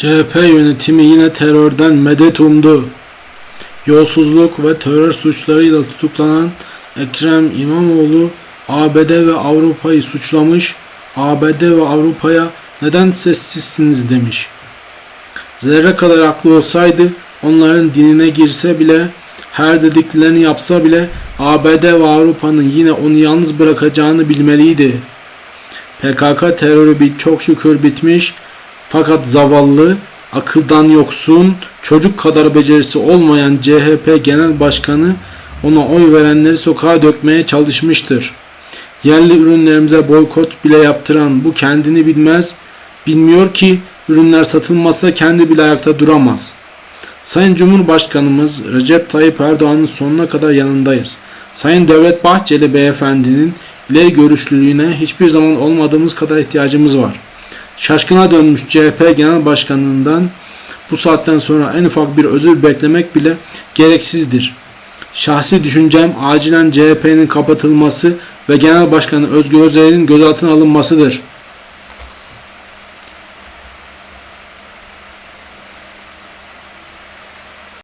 CHP yönetimi yine terörden medet umdu. Yolsuzluk ve terör suçlarıyla tutuklanan Ekrem İmamoğlu ABD ve Avrupa'yı suçlamış, ABD ve Avrupa'ya neden sessizsiniz demiş. Zerre kadar haklı olsaydı onların dinine girse bile her dediklerini yapsa bile ABD ve Avrupa'nın yine onu yalnız bırakacağını bilmeliydi.'' PKK terörü bir çok şükür bitmiş fakat zavallı, akıldan yoksun, çocuk kadar becerisi olmayan CHP Genel Başkanı ona oy verenleri sokağa dökmeye çalışmıştır. Yerli ürünlerimize boykot bile yaptıran bu kendini bilmez, bilmiyor ki ürünler satılmazsa kendi bile ayakta duramaz. Sayın Cumhurbaşkanımız Recep Tayyip Erdoğan'ın sonuna kadar yanındayız. Sayın Devlet Bahçeli beyefendinin ileri görüşlülüğüne hiçbir zaman olmadığımız kadar ihtiyacımız var. Şaşkına dönmüş CHP Genel Başkanı'ndan bu saatten sonra en ufak bir özür beklemek bile gereksizdir. Şahsi düşüncem acilen CHP'nin kapatılması ve Genel Başkanı Özgür Özel'in gözaltına alınmasıdır.